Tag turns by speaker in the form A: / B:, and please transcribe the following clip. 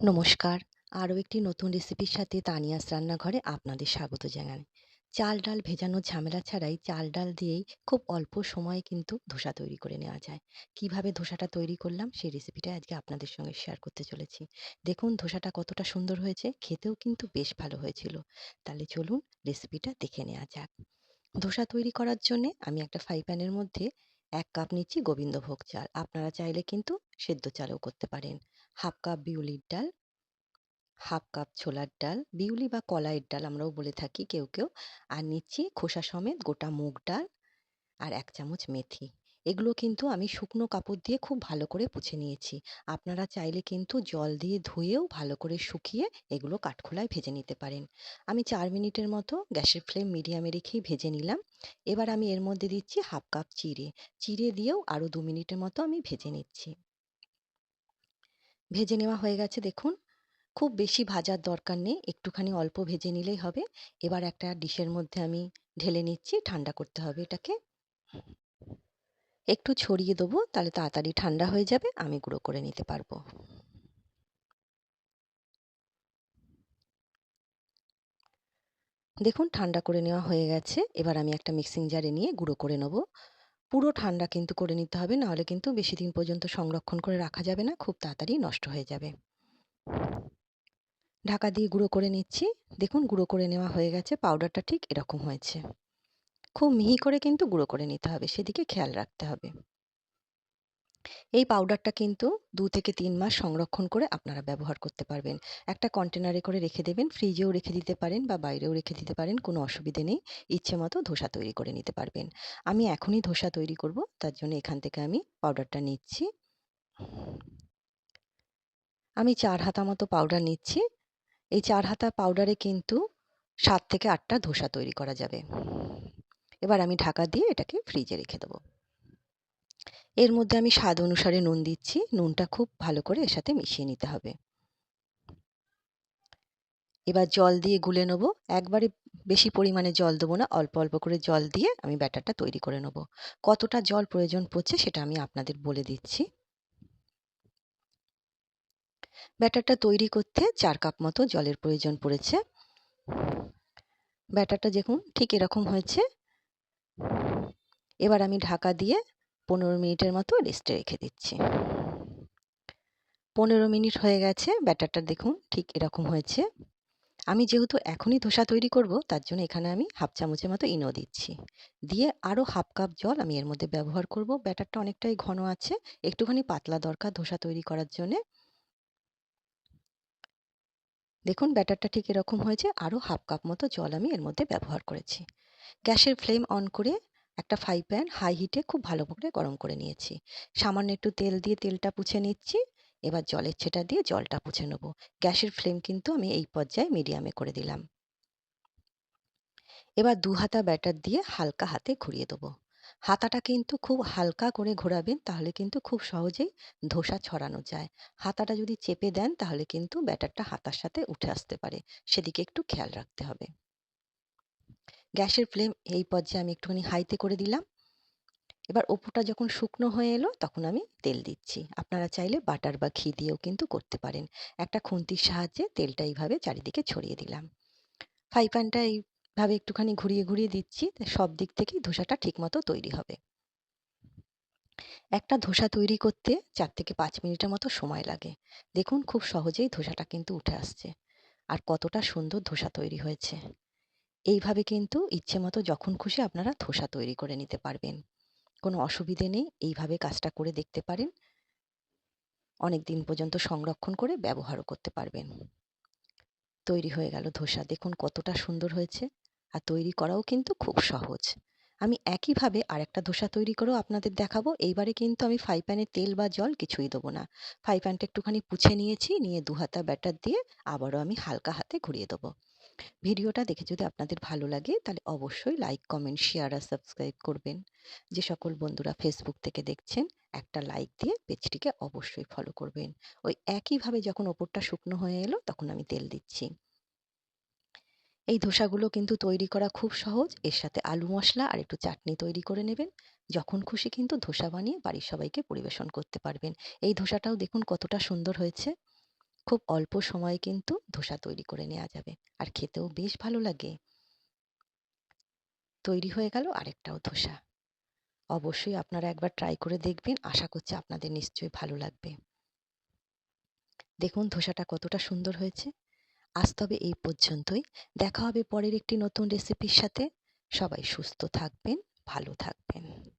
A: নমস্কার। আরও একটি নতুন রেসিপির সাথে তানিয়াস রান্নাঘরে আপনাদের স্বাগত জানাই। চাল ডাল ভেজানোর ঝামেলা ছাড়াই চাল ডাল দিয়েই খুব অল্প সময়ে কিন্তু ধোসা তৈরি করে নেওয়া যায়। কীভাবে ধোসাটা তৈরি করলাম সেই রেসিপিটা আজকে আপনাদের সঙ্গে শেয়ার করতে চলেছি। দেখুন ধোসাটা কতটা সুন্দর হয়েছে, খেতেও কিন্তু বেশ ভালো হয়েছিল। তাহলে চলুন রেসিপিটা দেখে নেওয়া যাক। ধোসা তৈরি করার জন্যে আমি একটা ফ্রাই প্যানের মধ্যে এক কাপ নিচ্ছি গোবিন্দভোগ চাল। আপনারা চাইলে কিন্তু সেদ্ধ চালও করতে পারেন। হাফ কাপ বিউলির ডাল, হাফ কাপ ছোলার ডাল, বিউলি বা কলাইয়ের ডাল আমরাও বলে থাকি কেউ কেউ। আর নিচ্ছি খোসা সমেত গোটা মুগ ডাল আর এক চামচ মেথি। এগুলো কিন্তু আমি শুকনো কাপড় দিয়ে খুব ভালো করে পুছে নিয়েছি। আপনারা চাইলে কিন্তু জল দিয়ে ধুয়েও ভালো করে শুকিয়ে এগুলো কাঠখোলায় ভেজে নিতে পারেন। আমি চার মিনিটের মতো গ্যাসের ফ্লেম মিডিয়ামে রেখেই ভেজে নিলাম। এবার আমি এর মধ্যে দিচ্ছি হাফ কাপ চিড়ে। চিড়ে দিয়েও আরও দু মিনিটের মতো আমি ভেজে নিচ্ছি। ভেজে নেওয়া হয়ে গেছে দেখুন। খুব বেশি ভাজার দরকার নেই, একটুখানি অল্প ভেজে নিলেই হবে। এবার একটা ডিশের মধ্যে আমি ঢেলে নিচ্ছি, ঠান্ডা করতে হবে এটাকে। একটু ছড়িয়ে দেবো, তাহলে তাড়াতাড়ি ঠান্ডা হয়ে যাবে, আমি গুঁড়ো করে নিতে পারব। দেখুন, ঠান্ডা করে নেওয়া হয়ে গেছে। এবার আমি একটা মিক্সিং জারে নিয়ে গুঁড়ো করে নেব। পুরো ঠান্ডা কিন্তু করে নিতে হবে, নাহলে কিন্তু বেশি দিন পর্যন্ত সংরক্ষণ করে রাখা যাবে না, খুব তাড়াতাড়ি নষ্ট হয়ে যাবে। ঢাকা দিয়ে গুঁড়ো করে নিচ্ছি। দেখুন, গুঁড়ো করে নেওয়া হয়ে গেছে, পাউডারটা ঠিক এরকম হয়েছে। খুব মিহি করে কিন্তু গুঁড়ো করে নিতে হবে, সেদিকে খেয়াল রাখতে হবে। এই পাউডারটা কিন্তু দু থেকে তিন মাস সংরক্ষণ করে আপনারা ব্যবহার করতে পারবেন। একটা কন্টেনারে করে রেখে দেবেন ফ্রিজেও রেখে দিতে পারেন বা বাইরেও রেখে দিতে পারেন, কোনো অসুবিধে নেই। ইচ্ছে মতো ধোসা তৈরি করে নিতে পারবেন। আমি এখনই ধোসা তৈরি করব, তার জন্য এখান থেকে আমি পাউডারটা নিচ্ছি। আমি চার হাতা মতো পাউডার নিচ্ছি। এই চার হাতা পাউডারে কিন্তু সাত থেকে আটটা ধোসা তৈরি করা যাবে। এবার আমি ঢাকা দিয়ে এটাকে ফ্রিজে রেখে দেবো। এর মধ্যে আমি স্বাদ অনুসারে নুন দিচ্ছি। নুনটা খুব ভালো করে এর সাথে মিশিয়ে নিতে হবে। এবার জল দিয়ে গুলে নেব। একবারে বেশি পরিমাণে জল দেবো না, অল্প অল্প করে জল দিয়ে আমি ব্যাটারটা তৈরি করে নেব। কতটা জল প্রয়োজন পড়ছে সেটা আমি আপনাদের বলে দিচ্ছি। ব্যাটারটা তৈরি করতে চার কাপ মতো জলের প্রয়োজন পড়েছে। ব্যাটারটা দেখুন ঠিক এরকম হয়েছে। এবার আমি ঢাকা দিয়ে পনেরো মিনিটের মতো রেস্টে রেখে দিচ্ছি। পনেরো মিনিট হয়ে গেছে, ব্যাটারটা দেখুন ঠিক এরকম হয়েছে। আমি যেহেতু এখনই ধোসা তৈরি করব, তার জন্য এখানে আমি হাফ চামচের মতো ইনো দিচ্ছি। দিয়ে আরও হাফ কাপ জল আমি এর মধ্যে ব্যবহার করব। ব্যাটারটা অনেকটাই ঘন আছে, একটুখানি পাতলা দরকার ধোসা তৈরি করার জন্যে। দেখুন ব্যাটারটা ঠিক এরকম হয়েছে আরও হাফ কাপ মতো জল আমি এর মধ্যে ব্যবহার করেছি। গ্যাসের ফ্লেম অন করে একটা ফ্রাই প্যান হাই হিটে খুব ভালো করে গরম করে নিয়েছি। সামান্য একটু তেল দিয়ে তেলটা পুছে নিচ্ছি। এবার জলের ছেটা দিয়ে জলটা পুছে নেব। গ্যাসের ফ্লেম কিন্তু আমি এই পর্যায়ে মিডিয়ামে করে দিলাম। এবার দু হাতা ব্যাটার দিয়ে হালকা হাতে ঘুরিয়ে দেবো। হাতাটা কিন্তু খুব হালকা করে ঘোরাবেন তাহলে কিন্তু খুব সহজেই ধোসা ছড়ানো যায়। হাতাটা যদি চেপে দেন তাহলে কিন্তু ব্যাটারটা হাতার সাথে উঠে আসতে পারে। সেদিকে একটু খেয়াল রাখতে হবে। গ্যাসের ফ্লেম এই পর্যায়ে আমি একটুখানি হাইতে করে দিলাম। এবার ওপরটা যখন শুকনো হয়ে এলো তখন আমি তেল দিচ্ছি। আপনারা চাইলে বাটার বা ঘি দিয়েও কিন্তু করতে পারেন। একটা খুন্তির সাহায্যে তেলটা এইভাবে চারিদিকে ছড়িয়ে দিলাম। ফ্রাই প্যানটা এইভাবে একটুখানি ঘুরিয়ে ঘুরিয়ে দিচ্ছি সব দিক থেকেই ধোসাটা ঠিকমতো তৈরি হবে। একটা ধোসা তৈরি করতে চার থেকে পাঁচ মিনিটের মতো সময় লাগে। দেখুন খুব সহজেই ধোসাটা কিন্তু উঠে আসছে। আর কতটা সুন্দর ধোসা তৈরি হয়েছে। এইভাবে কিন্তু ইচ্ছে মতো যখন খুশি আপনারা ধোসা তৈরি করে নিতে পারবেন। কোনো অসুবিধে নেই, এইভাবে কাজটা করে দেখতে পারেন। অনেক দিন পর্যন্ত সংরক্ষণ করে ব্যবহারও করতে পারবেন। তৈরি হয়ে গেল ধোসা। দেখুন কতটা সুন্দর হয়েছে। আর তৈরি করাও কিন্তু খুব সহজ। আমি একইভাবে আরেকটা ধোসা তৈরি করেও আপনাদের দেখাবো। এইবারে কিন্তু আমি ফ্রাই প্যানে তেল বা জল কিছুই দেবো না। ফ্রাই প্যানটা একটুখানি পুছে নিয়েছি, নিয়ে দু হাতা ব্যাটার দিয়ে আবারও আমি হালকা হাতে ঘুরিয়ে দেবো। ভিডিওটা দেখে যদি আপনাদের ভালো লাগে, তাহলে অবশ্যই লাইক কমেন্ট শেয়ার আর সাবস্ক্রাইব করবেন। যে সকল বন্ধুরা ফেসবুক থেকে দেখছেন, একটা লাইক দিয়ে পেজটিকে অবশ্যই ফলো করবেন। ওই একইভাবে যখন ওপরটা শুকনো হয়ে এলো, তখন আমি তেল দিচ্ছি। এই ধোসাগুলো কিন্তু তৈরি করা খুব সহজ। এর সাথে আলু মশলা আর একটু চাটনি তৈরি করে নেবেন। যখন খুশি কিন্তু ধোসা বানিয়ে বাড়ির সবাইকে পরিবেশন করতে পারবেন। এই ধোসাটাও দেখুন কতটা সুন্দর হয়েছে। খুব অল্প সময়ে কিন্তু ধোসা তৈরি করে নেওয়া যাবে। আর খেতেও বেশ ভালো লাগে। তৈরি হয়ে গেল আরেকটাও ধোসা। অবশ্যই আপনারা একবার ট্রাই করে দেখবেন। আশা করছি আপনাদের নিশ্চয়ই ভালো লাগবে। দেখুন ধোসাটা কতটা সুন্দর হয়েছে। আজ তবে এই পর্যন্তই। দেখা হবে পরের একটি নতুন রেসিপির সাথে। সবাই সুস্থ থাকবেন, ভালো থাকবেন।